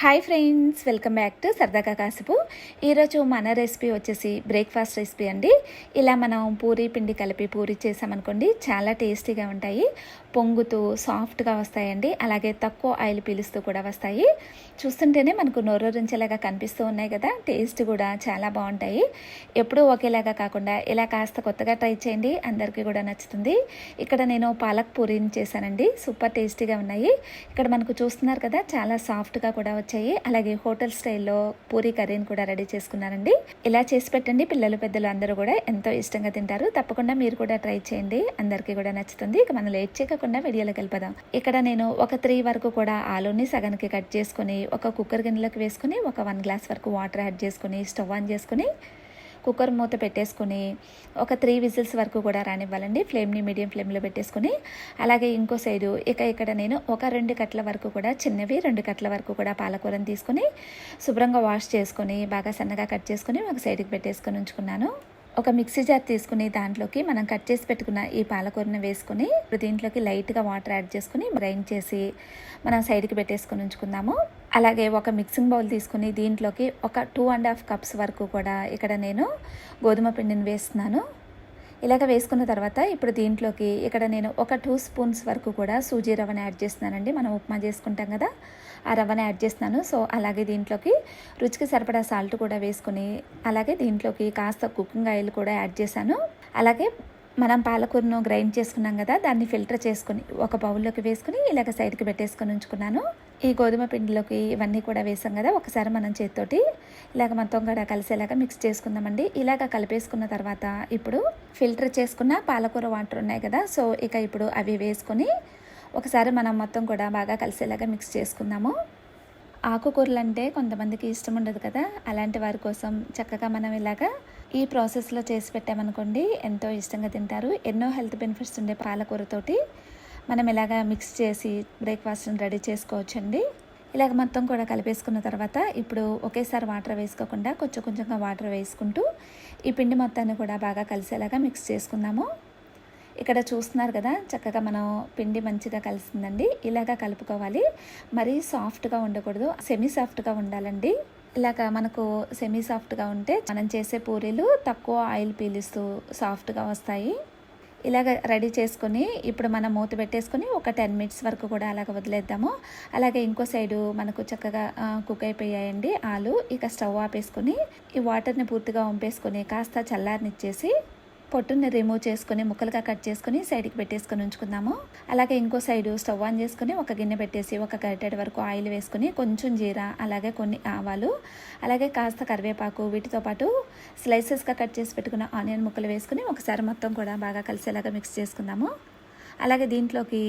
Hi friends welcome back to సరదాగా కాసుపు ఈరోజు మన రెసిపీ వచ్చేసి బ్రేక్ఫాస్ట్ రెసిపీ అండి. ఇలా మనం పూరి పిండి కలిపి పూరి చేసామనుకోండి చాలా టేస్టీగా ఉంటాయి. పొంగుతూ సాఫ్ట్గా వస్తాయండి. అలాగే తక్కువ ఆయిల్ పీలుస్తూ కూడా వస్తాయి. చూస్తుంటేనే మనకు నోరూరించేలాగా కనిపిస్తూ ఉన్నాయి కదా. టేస్ట్ కూడా చాలా బాగుంటాయి. ఎప్పుడూ ఒకేలాగా కాకుండా ఇలా కాస్త కొత్తగా ట్రై చేయండి. అందరికీ కూడా నచ్చుతుంది. ఇక్కడ నేను పాలక్ పూరీని చేశానండి. సూపర్ టేస్టీగా ఉన్నాయి. ఇక్కడ మనకు చూస్తున్నారు కదా చాలా సాఫ్ట్గా కూడా వచ్చాయి. అలాగే హోటల్ స్టైల్లో పూరీ కర్రీని కూడా రెడీ చేసుకున్నానండి ఇలా చేసి పెట్టండి. పిల్లలు పెద్దలు అందరూ కూడా ఎంతో ఇష్టంగా తింటారు. తప్పకుండా మీరు కూడా ట్రై చేయండి. అందరికీ కూడా నచ్చుతుంది. ఇక మనం లేట్ చేయకుండా వీడియోలోకి వెళ్ళిపోదాం. ఇక్కడ నేను ఒక త్రీ వరకు కూడా ఆలూని సగానికి కట్ చేసుకుని ఒక కుక్కర్ గిన్నెలోకి వేసుకుని ఒక వన్ గ్లాస్ వరకు వాటర్ యాడ్ చేసుకుని స్టవ్ ఆన్ చేసుకుని కుక్కర్ మూత పెట్టేసుకుని ఒక త్రీ విజిల్స్ వరకు కూడా రానివ్వాలండి. ఫ్లేమ్ని మీడియం ఫ్లేమ్లో పెట్టేసుకుని అలాగే ఇంకో సైడు ఇక ఇక్కడ నేను ఒక రెండు కట్ల వరకు కూడా చిన్నవి రెండు కట్ల వరకు కూడా పాలకూరని తీసుకుని శుభ్రంగా వాష్ చేసుకొని బాగా సన్నగా కట్ చేసుకుని ఒక సైడ్కి పెట్టేసుకొని ఉంచుకున్నాను. ఒక మిక్సీ జార్ తీసుకుని దాంట్లోకి మనం కట్ చేసి పెట్టుకున్న ఈ పాలకూరని వేసుకుని దీంట్లోకి లైట్గా వాటర్ యాడ్ చేసుకుని గ్రైండ్ చేసి మనం సైడ్కి పెట్టేసుకొని ఉంచుకుందాము. అలాగే ఒక మిక్సింగ్ బౌల్ తీసుకుని దీంట్లోకి ఒక టూ అండ్ హాఫ్ కప్స్ వరకు కూడా ఇక్కడ నేను గోధుమ పిండిని వేస్తున్నాను. ఇలాగ వేసుకున్న తర్వాత ఇప్పుడు దీంట్లోకి ఇక్కడ నేను ఒక టూ స్పూన్స్ వరకు కూడా సూజీ రవ్వని యాడ్ చేస్తున్నానండి. మనం ఉప్మా చేసుకుంటాం కదా ఆ రవ్వని యాడ్ చేస్తున్నాను. సో అలాగే దీంట్లోకి రుచికి సరిపడా సాల్ట్ కూడా వేసుకుని అలాగే దీంట్లోకి కాస్త కుకింగ్ ఆయిల్ కూడా యాడ్ చేశాను. అలాగే మనం పాలకూరను గ్రైండ్ చేసుకున్నాం కదా దాన్ని ఫిల్టర్ చేసుకుని ఒక బౌల్లోకి వేసుకుని ఇలాగ సైడ్కి పెట్టేసుకొని ఉంచుకున్నాను. ఈ గోధుమ పిండిలోకి ఇవన్నీ కూడా వేసాం కదా ఒకసారి మనం చేతితోటి ఇలాగ మొత్తం కూడా కలిసేలాగా మిక్స్ చేసుకుందామండి. ఇలాగ కలిపేసుకున్న తర్వాత ఇప్పుడు ఫిల్టర్ చేసుకున్న పాలకూర వాటర్ ఉన్నాయి కదా సో ఇక ఇప్పుడు అవి వేసుకొని ఒకసారి మనం మొత్తం కూడా బాగా కలిసేలాగా మిక్స్ చేసుకుందాము. ఆకుకూరలు అంటే కొంతమందికి ఇష్టం ఉండదు కదా అలాంటి వారి కోసం చక్కగా మనం ఇలాగా ఈ ప్రాసెస్లో చేసి పెట్టామనుకోండి ఎంతో ఇష్టంగా తింటారు. ఎన్నో హెల్త్ బెనిఫిట్స్ ఉండే పాలకూరతోటి. మనం ఇలాగా మిక్స్ చేసి బ్రేక్ఫాస్ట్ని రెడీ చేసుకోవచ్చండి. ఇలాగ మొత్తం కూడా కలిపేసుకున్న తర్వాత ఇప్పుడు ఒకేసారి వాటర్ వేసుకోకుండా కొంచెం కొంచెంగా వాటర్ వేసుకుంటూ ఈ పిండి మొత్తాన్ని కూడా బాగా కలిసేలాగా మిక్స్ చేసుకుందాము. ఇక్కడ చూస్తున్నారు కదా చక్కగా మనం పిండి మంచిగా కలిసిందండి. ఇలాగా కలుపుకోవాలి. మరీ సాఫ్ట్గా ఉండకూడదు. సెమీ సాఫ్ట్గా ఉండాలండి. ఇలాగ మనకు సెమీ సాఫ్ట్గా ఉంటే మనం చేసే పూరీలు తక్కువ ఆయిల్ పీలుస్తూ సాఫ్ట్గా వస్తాయి. ఇలాగ రెడీ చేసుకొని ఇప్పుడు మనం మూత పెట్టేసుకొని ఒక టెన్ మినిట్స్ వరకు కూడా అలాగ వదిలేద్దాము. అలాగే ఇంకో సైడు మనకు చక్కగా కుక్ అయిపోయాయండి ఆలు. ఇక స్టవ్ ఆపేసుకొని ఈ వాటర్ని పూర్తిగా వంపేసుకొని కాస్త చల్లారనిచ్చేసి పొట్టుని రిమూవ్ చేసుకుని ముక్కలుగా కట్ చేసుకుని సైడ్కి పెట్టేసుకొని ఉంచుకుందాము. అలాగే ఇంకో సైడు స్టవ్ ఆన్ చేసుకుని ఒక గిన్నె పెట్టేసి ఒక గరిటెడ్ వరకు ఆయిల్ వేసుకుని కొంచెం జీరా అలాగే కొన్ని ఆవాలు అలాగే కాస్త కరివేపాకు వీటితో పాటు స్లైసెస్గా కట్ చేసి పెట్టుకున్న ఆనియన్ ముక్కలు వేసుకుని ఒకసారి మొత్తం కూడా బాగా కలిసేలాగా మిక్స్ చేసుకుందాము. అలాగే దీంట్లోకి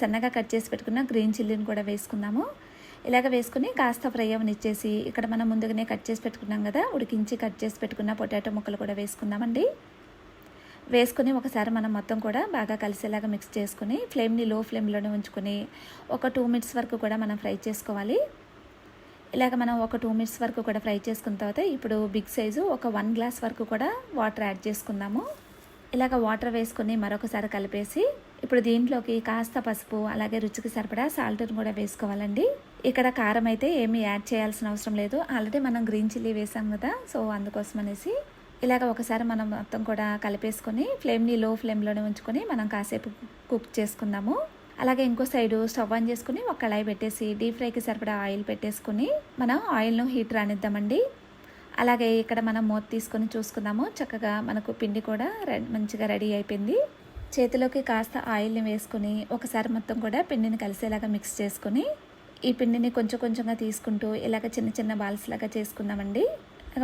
సన్నగా కట్ చేసి పెట్టుకున్న గ్రీన్ చిల్లీని కూడా వేసుకుందాము. ఇలాగ వేసుకుని కాస్త ఫ్రై అవనిచ్చేసి ఇక్కడ మనం ముందుగానే కట్ చేసి పెట్టుకున్నాం కదా ఉడికించి కట్ చేసి పెట్టుకున్న పొటాటో ముక్కలు కూడా వేసుకుందామండి. వేసుకుని ఒకసారి మనం మొత్తం కూడా బాగా కలిసేలాగా మిక్స్ చేసుకుని ఫ్లేమ్ని లో ఫ్లేమ్లోనే ఉంచుకొని ఒక టూ మినిట్స్ వరకు కూడా మనం ఫ్రై చేసుకోవాలి. ఇలాగ మనం ఒక టూ మినిట్స్ వరకు కూడా ఫ్రై చేసుకున్న తర్వాత ఇప్పుడు బిగ్ సైజు ఒక వన్ గ్లాస్ వరకు కూడా వాటర్ యాడ్ చేసుకుందాము. ఇలాగ వాటర్ వేసుకొని మరొకసారి కలిపేసి ఇప్పుడు దీంట్లోకి కాస్త పసుపు అలాగే రుచికి సరిపడా సాల్ట్ని కూడా వేసుకోవాలండి. ఇక్కడ కారం అయితే ఏమీ యాడ్ చేయాల్సిన అవసరం లేదు. ఆల్రెడీ మనం గ్రీన్ చిల్లీ వేసాం కదా సో అందుకోసం అనేసి ఇలాగ ఒకసారి మనం మొత్తం కూడా కలిపేసుకొని ఫ్లేమ్ని లో ఫ్లేమ్లోనే ఉంచుకొని మనం కాసేపు కుక్ చేసుకుందాము. అలాగే ఇంకో సైడు స్టవ్ ఆన్ చేసుకుని ఒక కళాయి పెట్టేసి డీప్ ఫ్రైకి సరిపడా ఆయిల్ పెట్టేసుకుని మనం ఆయిల్ను హీట్ రానిద్దామండి. అలాగే ఇక్కడ మనం మూత తీసుకొని చూసుకుందాము. చక్కగా మనకు పిండి కూడా మంచిగా రెడీ అయిపోయింది. చేతిలోకి కాస్త ఆయిల్ని వేసుకుని ఒకసారి మొత్తం కూడా పిండిని కలిసేలాగా మిక్స్ చేసుకుని ఈ పిండిని కొంచెం కొంచెంగా తీసుకుంటూ ఇలాగ చిన్న చిన్న బాల్స్ లాగా చేసుకుందామండి.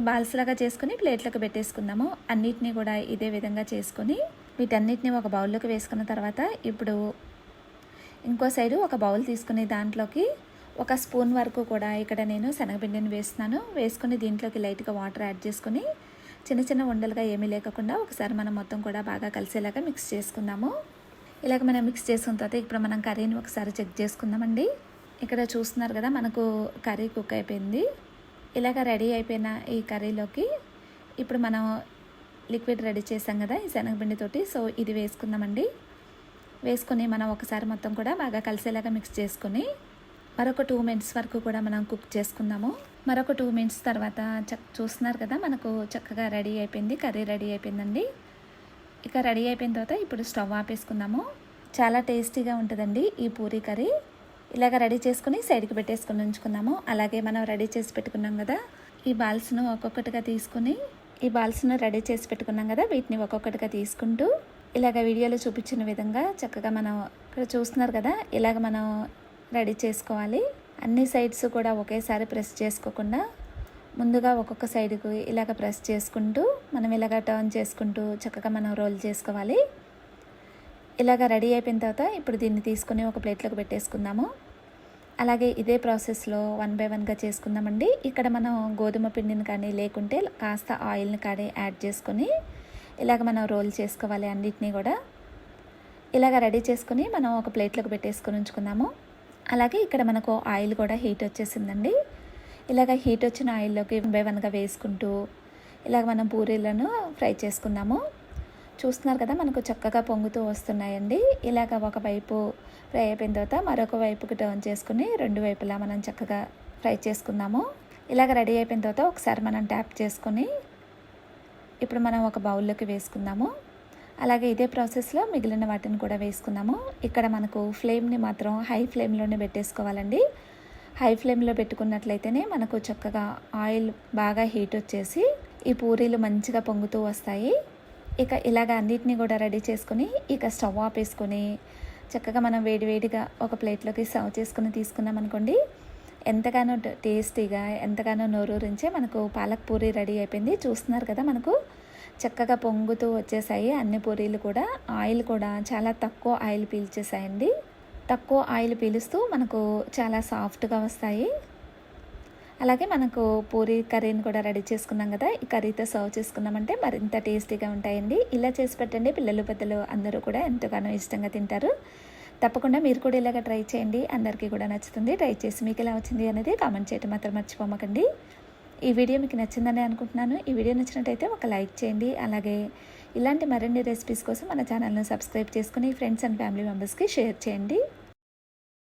బాల్స్ లాగా చేసుకుని ప్లేట్లోకి పెట్టేసుకుందాము. అన్నిటినీ కూడా ఇదే విధంగా చేసుకొని వీటన్నిటిని ఒక బౌల్లోకి వేసుకున్న తర్వాత ఇప్పుడు ఇంకో సైడు ఒక బౌల్ తీసుకుని దాంట్లోకి ఒక స్పూన్ వరకు కూడా ఇక్కడ నేను శనగపిండిని వేస్తున్నాను. వేసుకుని దీంట్లోకి లైట్గా వాటర్ యాడ్ చేసుకుని చిన్న చిన్న ఉండలుగా ఏమీ లేకుండా ఒకసారి మనం మొత్తం కూడా బాగా కలిసేలాగా మిక్స్ చేసుకుందాము. ఇలాగ మనం మిక్స్ చేసుకున్న తర్వాత ఇప్పుడు మనం కర్రీని ఒకసారి చెక్ చేసుకుందామండి. ఇక్కడ చూస్తున్నారు కదా మనకు కర్రీ కుక్ అయిపోయింది. ఇలాగ రెడీ అయిపోయిన ఈ కర్రీలోకి ఇప్పుడు మనం లిక్విడ్ రెడీ చేసాం కదా ఈ శనగపిండితోటి. సో ఇది వేసుకుందామండి. వేసుకొని మనం ఒకసారి మొత్తం కూడా బాగా కలిసేలాగా మిక్స్ చేసుకొని మరొక టూ మినిట్స్ వరకు కూడా మనం కుక్ చేసుకుందాము. మరొక టూ మినిట్స్ తర్వాత చక్ చూస్తున్నారు కదా మనకు చక్కగా రెడీ అయిపోయింది కర్రీ రెడీ అయిపోయిందండి. ఇక రెడీ అయిపోయిన తర్వాత ఇప్పుడు స్టవ్ ఆపేసుకుందాము. చాలా టేస్టీగా ఉంటుందండి ఈ పూరీ కర్రీ. ఇలాగ రెడీ చేసుకుని సైడ్కి పెట్టేసుకుని ఉంచుకుందాము. అలాగే మనం రెడీ చేసి పెట్టుకున్నాం కదా ఈ బాల్స్ను ఒక్కొక్కటిగా తీసుకుని ఈ బాల్స్ను రెడీ చేసి పెట్టుకున్నాం కదా వీటిని ఒక్కొక్కటిగా తీసుకుంటూ ఇలాగ వీడియోలో చూపించిన విధంగా చక్కగా మనం ఇక్కడ చూస్తున్నారు కదా ఇలాగ మనం రెడీ చేసుకోవాలి. అన్ని సైడ్స్ కూడా ఒకేసారి ప్రెస్ చేసుకోకుండా ముందుగా ఒక్కొక్క సైడ్కు ఇలాగ ప్రెస్ చేసుకుంటూ మనం ఇలాగ టర్న్ చేసుకుంటూ చక్కగా మనం రోల్ చేసుకోవాలి. ఇలాగ రెడీ అయిపోయిన తర్వాత ఇప్పుడు దీన్ని తీసుకొని ఒక ప్లేట్లోకి పెట్టేసుకుందాము. అలాగే ఇదే ప్రాసెస్లో వన్ బై వన్గా చేసుకుందామండి. ఇక్కడ మనం గోధుమ పిండిని కానీ లేకుంటే కాస్త ఆయిల్ని కానీ యాడ్ చేసుకొని ఇలాగ మనం రోల్ చేసుకోవాలి అన్నిటినీ కూడా. ఇలాగ రెడీ చేసుకుని మనం ఒక ప్లేట్లోకి పెట్టేసుకొని ఉంచుకుందాము. అలాగే ఇక్కడ మనకు ఆయిల్ కూడా హీట్ వచ్చేసిందండి. ఇలాగ హీట్ వచ్చిన ఆయిల్లోకి వన్ బై వన్గా వేసుకుంటూ ఇలాగ మనం పూరీలను ఫ్రై చేసుకుందాము. చూస్తున్నారు కదా మనకు చక్కగా పొంగుతూ వస్తున్నాయండి. ఇలాగ ఒకవైపు ఫ్రై అయిపోయిన తర్వాత మరొక వైపుకి టర్న్ చేసుకుని రెండు వైపులా మనం చక్కగా ఫ్రై చేసుకుందాము. ఇలాగ రెడీ అయిపోయిన తర్వాత ఒకసారి మనం ట్యాప్ చేసుకొని ఇప్పుడు మనం ఒక బౌల్లోకి వేసుకుందాము. అలాగే ఇదే ప్రాసెస్లో మిగిలిన వాటిని కూడా వేసుకుందాము. ఇక్కడ మనకు ఫ్లేమ్ని మాత్రం హై ఫ్లేమ్లోనే పెట్టేసుకోవాలండి. హై ఫ్లేమ్లో పెట్టుకున్నట్లయితేనే మనకు చక్కగా ఆయిల్ బాగా హీట్ వచ్చేసి ఈ పూరీలు మంచిగా పొంగుతూ వస్తాయి. ఇక ఇలాగ అన్నిటిని కూడా రెడీ చేసుకుని ఇక స్టవ్ ఆపేసుకొని చక్కగా మనం వేడివేడిగా ఒక ప్లేట్లోకి సర్వ్ చేసుకుని తీసుకున్నాం అనుకోండి ఎంతగానో టేస్టీగా ఎంతగానో నోరూరించే మనకు పాలక్ పూరి రెడీ అయిపోయింది. చూస్తున్నారు కదా మనకు? చక్కగా పొంగుతూ వచ్చేసాయి అన్ని పూరీలు కూడా. ఆయిల్ కూడా చాలా తక్కువ ఆయిల్ పీల్చేసాయండి. తక్కువ ఆయిల్ పీలుస్తూ మనకు చాలా సాఫ్ట్గా వస్తాయి. అలాగే మనకు పూరి కర్రీని కూడా రెడీ చేసుకున్నాం కదా ఈ కర్రీతో సర్వ్ చేసుకున్నామంటే మరింత టేస్టీగా ఉంటాయండి. ఇలా చేసి పెట్టండి పిల్లలు పెద్దలు అందరూ కూడా ఎంతగానో ఇష్టంగా తింటారు. తప్పకుండా మీరు కూడా ఇలాగ ట్రై చేయండి. అందరికీ కూడా నచ్చుతుంది. ట్రై చేసి మీకు ఎలా వచ్చింది అనేది కామెంట్ చేయడం మాత్రం మర్చిపోమకండి. ఈ వీడియో మీకు నచ్చిందని అనుకుంటున్నాను. ఈ వీడియో నచ్చినట్టయితే ఒక లైక్ చేయండి. అలాగే ఇలాంటి మరిన్ని రెసిపీస్ కోసం మన ఛానల్ను సబ్స్క్రైబ్ చేసుకుని ఫ్రెండ్స్ అండ్ ఫ్యామిలీ మెంబర్స్కి షేర్ చేయండి.